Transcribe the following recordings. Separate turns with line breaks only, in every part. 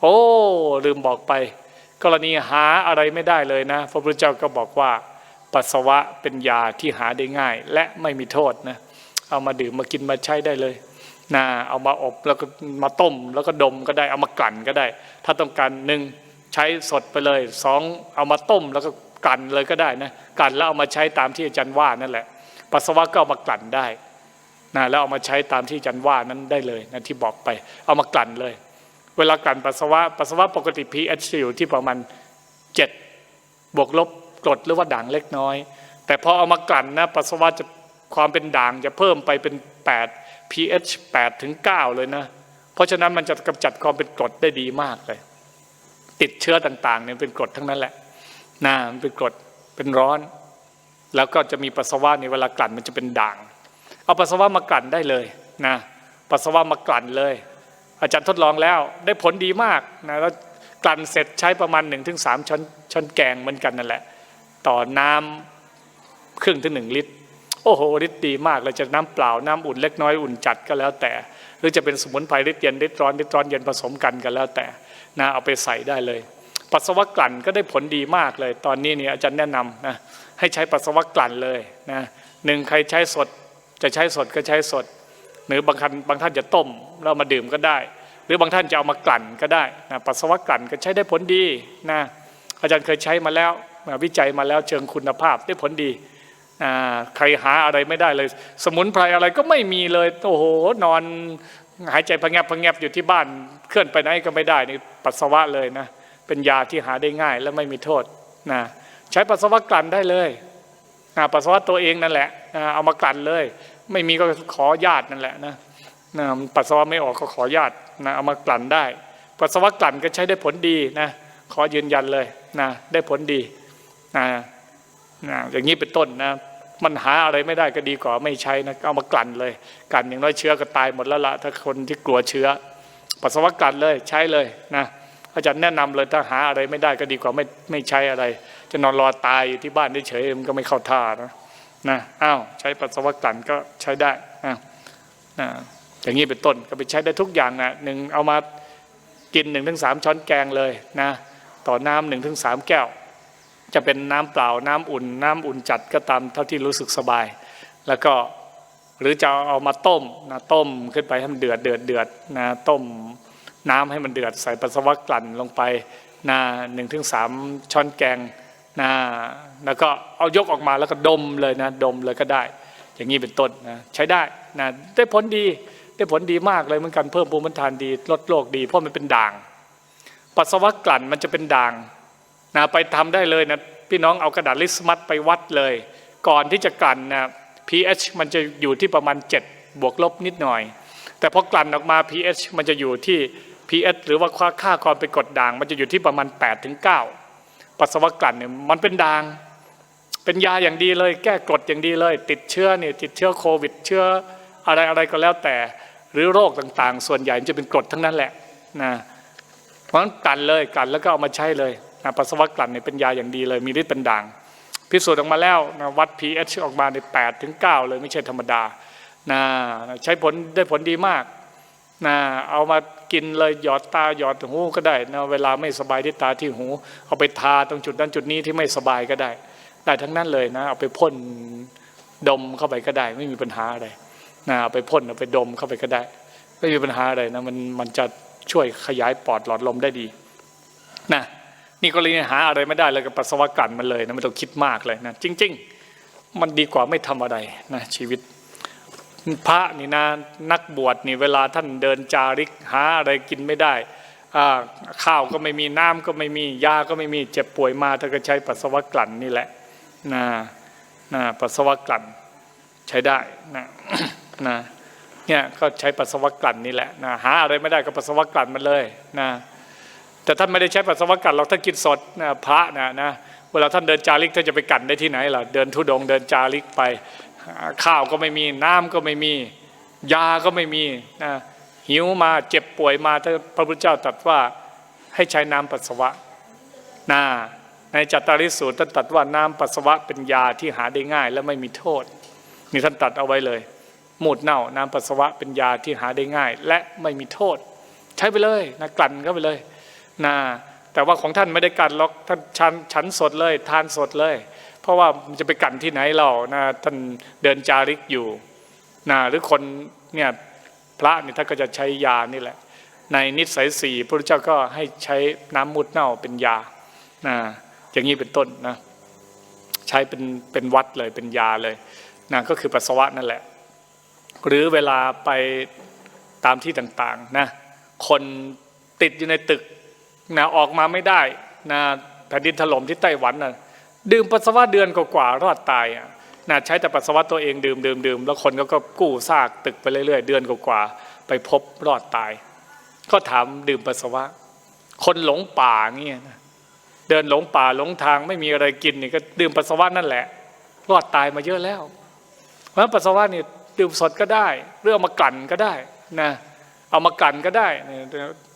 โอ้ลืมบอกไป กรณีหาอะไรไม่ได้เลยนะ พระพุทธเจ้าก็บอกว่า ปัสสาวะเป็นยาที่หาได้ง่าย และไม่มีโทษนะเอามาดื่มมากินมาใช้ได้เลยนะเอามาอบแล้วก็มาต้มแล้วก็ดมก็ได้เอามากลั่นก็ได้ ถ้าต้องการหนึ่งใช้สดไปเลยสองเอามาต้มแล้วก็กลั่นเลยก็ได้นะกลั่นแล้วเอามาใช้ตามที่อาจารย์ว่านั่นแหละ ปัสสาวะก็เอามากลั่นได้นะแล้วเอามาใช้ตามที่อาจารย์ว่านั้นได้เลยนะที่บอกไป เอามากลั่นเลย เวลากลั่นปัสสาวะปัสสาวะปกติ pH จะอยู่ที่ประมาณ7บวกลบกรดหรือว่าด่างเล็กน้อย แต่พอเอามากลั่นนะปัสสาวะจะความเป็นด่างจะเพิ่มไปเป็น 8 pH 8ถึง9เลยนะ เพราะฉะนั้นมันจะกำจัดความเป็นกรดได้ดีมากเลย ติดเชื้อต่างๆเนี่ยเป็นกรดทั้งนั้นแหละนะมันเป็นกรดเป็นร้อน แล้วก็จะมีปัสสาวะในเวลากลั่นมันจะเป็นด่าง เอาปัสสาวะมากลั่นได้เลยนะปัสสาวะมากลั่นเลย อาจารย์ทดลองแล้วได้ผลดีมากนะแล้วกลั่นเสร็จใช้ประมาณ1นถึงสช้อนช้อนแกงเหมือนกันนั่นแหละ ต่อน้ำครึ่งถึงหนึ่งลิตร โอ้โหฤทธิ์ดีมากเลยจะน้ำเปล่าน้ำอุ่นเล็กน้อยอุ่นจัดก็แล้วแต่ หรือจะเป็นสมุนไพรฤทธิ์เย็นฤทธิ์ร้อนฤทธิ์ร้อนเย็นผสมกันก็แล้วแต่นะเอาไปใส่ได้เลย ปัสสาวะกลั่นก็ได้ผลดีมากเลย ตอนนี้เนี่ยอาจารย์แนะนำนะให้ใช้ปัสสาวะกลั่นเลยนะหนึ่งใครใช้สดจะใช้สดก็ใช้สด หรือบางท่านบางท่านจะต้มแล้วมาดื่มก็ได้ หรือบางท่านจะเอามากลั่นก็ได้นะปัสสาวะกลั่นก็ใช้ได้ผลดีนะอาจารย์เคยใช้มาแล้ววิจัยมาแล้วเชิงคุณภาพได้ผลดีใครหาอะไรไม่ได้เลย สมุนไพรอะไรก็ไม่มีเลยโอ้โหนอนหายใจพะแงบพะแงบอยู่ที่บ้านเคลื่อนไปไหนก็ไม่ได้นี่ปัสสาวะเลยนะเป็นยาที่หาได้ง่ายและไม่มีโทษนะใช้ปัสสาวะกลั่นได้เลยปัสสาวะตัวเองนั่นแหละนะเอามากลั่นเลย ไม่มีก็ขอญาตินั่นแหละนะนะปัสสาวะไม่ออกก็ขอญาตินะเอามากลั่นได้ ปัสสาวะกลั่นก็ใช้ได้ผลดีนะขอยืนยันเลยนะได้ผลดีนะนะอย่างนี้เป็นต้นนะมันหาอะไรไม่ได้ก็ดีกว่าไม่ใช้นะเอามากลั่นเลยกลั่นอย่างน้อยเชื้อก็ตายหมดแล้วละถ้าคนที่กลัวเชื้อ ปัสสาวะกลั่นเลยใช้เลยนะอาจารย์แนะนำเลยถ้าหาอะไรไม่ได้ก็ดีกว่าไม่ไม่ใช้อะไร จะนอนรอตายอยู่ที่บ้านเฉยๆมันก็ไม่เข้าท่านะ นะอ้าวใช้ปัสสาวะกลั่นก็ใช้ได้นะนะอย่างนี้เป็นต้นก็ไปใช้ได้ทุกอย่างนะหนึ่งเอามากินหนึ่งถึงสามช้อนแกงเลยนะต่อน้ำหนึ่งถึงสามแก้ว จะเป็นน้ำเปล่าน้ำอุ่น น้ำอุ่นจัดก็ตามเท่าที่รู้สึกสบาย แล้วก็หรือจะเอามาต้มนะต้มขึ้นไปให้มันเดือดเดือดเดือดนะต้มน้ำให้มันเดือดใส่ปัสสาวะกลั่นลงไปนะหนึ่งถึงสามช้อนแกง นะแล้วก็เอายกออกมาแล้วก็ดมเลยนะดมเลยก็ได้ อย่างนี้เป็นต้นนะใช้ได้นะได้ผลดีได้ผลดีมากเลยเหมือนกันเพิ่มภูมิต้านทานดีลดโรคดี เพราะมันเป็นด่าง ปัสสาวะกลั่นมันจะเป็นด่างนะไปทำได้เลยนะพี่น้องเอากระดาษลิสมัสไปวัดเลย ก่อนที่จะกลั่นนะ pH มันจะอยู่ที่ประมาณ 7 บวกลบนิดหน่อย แต่พอกลั่นออกมา pH มันจะอยู่ที่ pH หรือว่าค่าค่าความเป็นกรดด่าง มันจะอยู่ที่ประมาณ8ถึง9 ปัสสาวะกลั่นเนี่ยมันเป็นด่าง เป็นยาอย่างดีเลย แก้กรดอย่างดีเลย ติดเชื้อเนี่ยติดเชื้อโควิด เชื้ออะไรอะไรก็แล้วแต่ หรือโรคต่างๆ ส่วนใหญ่จะเป็นกรดทั้งนั้นแหละนะเพราะฉะนั้นกลั่นเลยกลั่นแล้วก็เอามาใช้เลยนะปัสสาวะกลั่นเนี่ยเป็นยาอย่างดีเลยมีฤทธิ์เป็นด่างพิสูจน์ออกมาแล้วนะวัด pH ออกมาใน8ถึง9เลยไม่ใช่ธรรมดานะใช้ผลได้ผลดีมาก นะเอามากินเลยหยอดตาหยอดหูก็ได้นะเวลาไม่สบายที่ตาที่หู เอาไปทาตรงจุดนั้นจุดนี้ที่ไม่สบายก็ได้ ได้ทั้งนั้นเลยนะ เอาไปพ่นดมเข้าไปก็ได้ ไม่มีปัญหาอะไรนะเอาไปพ่นเอาไปดมเข้าไปก็ได้ ไม่มีปัญหาอะไรนะมันมันจะช่วยขยายปอดหลอดลมได้ดีนะนี่ก็เลยหาอะไรไม่ได้เลยกับปัสสาวะกลั่นมันเลยนะไม่ต้องคิดมากเลยนะจริง ๆ มันดีกว่าไม่ทำอะไรนะชีวิต พระนี่นะนักบวชนี่เวลาท่านเดินจาริกหาอะไรกินไม่ได้ข้าวก็ไม่มีน้ำก็ไม่มียาก็ไม่มีเจ็บป่วยมาท่านก็ใช้ปัสสาวะกลั่นนี่แหละนะนะปัสสาวะกลั่นใช้ได้นะนะเนี่ยก็ใช้ปัสสาวะกลั่นนี่แหละนะหาอะไรไม่ได้ก็ปัสสาวะกลั่นมันเลยนะแต่ท่านไม่ได้ใช้ปัสสาวะกลั่นเราท่านกินสดนะพระนะนะเวลาท่านเดินจาริกท่านจะไปกั่นได้ที่ไหนล่ะเดินทุดงเดินจาริกไป ข้าวก็ไม่มีน้ำก็ไม่มี ยาก็ไม่มีนะหิวมาเจ็บป่วยมาถ้าพระพุทธเจ้าตรัสว่าให้ใช้น้ำปัสสาวะนะในจัตตาริสูตรท่านตรัสว่าน้ำปัสสาวะเป็นยาที่หาได้ง่าย และไม่มีโทษนี่ท่านตรัสเอาไว้เลยมูดเน่าน้ำปัสสาวะเป็นยาที่หาได้ง่าย และไม่มีโทษ ใช้ไปเลยนะกลั่นเข้าไปเลยนะแต่ว่าของท่านไม่ได้กันหรอกท่านฉันฉันสดเลย ทานสดเลย เพราะว่ามันจะไปกันที่ไหนเรานะท่านเดินจาริกอยู่นะหรือคนเนี่ยพระเนี่ยท่านก็จะใช้ยานี่แหละ ในนิสัยสี่พระเจ้าก็ให้ใช้น้ำมุดเน่าเป็นยานะอย่างนี้เป็นต้นนะใช้เป็นเป็นวัดเลยเป็นยาเลยนะก็คือปัสสาวะนั่นแหละ หรือเวลาไปตามที่ต่างๆนะคนติดอยู่ในตึกนะออกมาไม่ได้นะแผ่นดินถล่มที่ไต้หวันนะ ดื่มปัสสาวะเดือนกว่าๆรอดตายอะนะใช้แต่ปัสสาวะตัวเองดื่มดื่มดื่มแล้วคนก็ก็กู้ซากตึกไปเรื่อยๆ เดือนกว่าๆไปพบรอดตาย ก็ถามดื่มปัสสาวะ คนหลงป่าเงี้ยนะเดินหลงป่าหลงทางไม่มีอะไรกินนี่ก็ดื่มปัสสาวะนั่นแหละ รอดตายมาเยอะแล้ว เพราะฉะนั้นปัสสาวะนี่ดื่มสดก็ได้หรือเอามากลั่นก็ได้นะเอามากลั่นก็ได้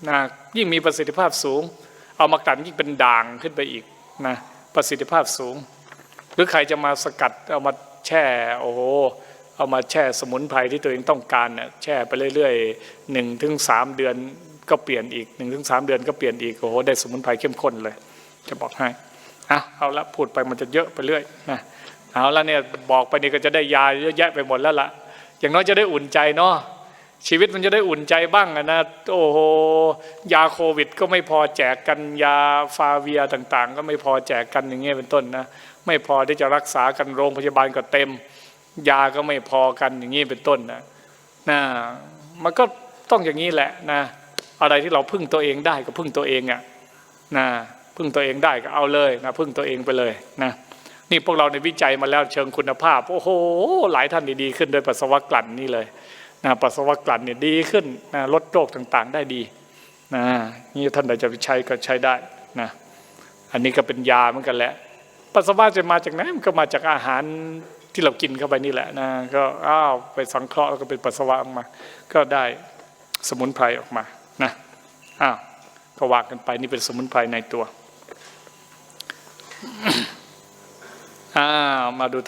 นะยิ่งมีประสิทธิภาพสูง เอามากลั่นยิ่งเป็นด่างขึ้นไปอีกนะ ประสิทธิภาพสูง หรือใครจะมาสกัดเอามาแช่โอ้โหเอามาแช่สมุนไพรที่ตัวเองต้องการน่ะแช่ไปเรื่อยๆหนึ่งถึงสามเดือนก็เปลี่ยนอีกหนึ่งถึงสามเดือนก็เปลี่ยนอีกโอ้โหได้สมุนไพรเข้มข้นเลย จะบอกให้อะเอาละพูดไปมันจะเยอะไปเรื่อยนะเอาละเนี่ยบอกไปนี่ก็จะได้ยาเยอะแยะไปหมดแล้วล่ะอย่างน้อยจะได้อุ่นใจเนาะ ชีวิตมันจะได้อุ่นใจบ้างนะโอ้โหยาโควิด ก็ไม่พอแจกกันยาฟาเวียต่าง ๆ ก็ไม่พอแจกกันอย่างเงี้ยเป็นต้นนะไม่พอที่จะรักษากันโรงพยาบาลก็เต็ม ยาก็ไม่พอกันอย่างนี้เป็นต้นนะนะมันก็ต้องอย่างนี้แหละนะอะไรที่เราพึ่งตัวเองได้ก็พึ่งตัวเองอะนะพึ่งตัวเองได้ก็เอาเลยนะพึ่งตัวเองไปเลยนะนี่พวกเราในวิจัยมาแล้วเชิงคุณภาพ โอ้โหหลายท่านดีๆ ขึ้นโดยปัสสาวะกลั่นนี่เลย นะปัสสาวะกลั่นเนี่ยดีขึ้นนะลดโรคต่างๆ ได้ดีนะนี่ท่านใดจะไปใช้ก็ใช้ได้นะอันนี้ก็เป็นยาเหมือนกันแหละ ปัสสาวะจะมาจากไหนมันก็มาจากอาหารที่เรากินเข้าไปนี่แหละนะก็อ้าวไปสังเคราะห์แล้วก็เป็นปัสสาวะออกมา ก็ได้สมุนไพรออกมานะอ้าวก็ว่ากันไปนี่เป็นสมุนไพรในตัวอ้าวมาดู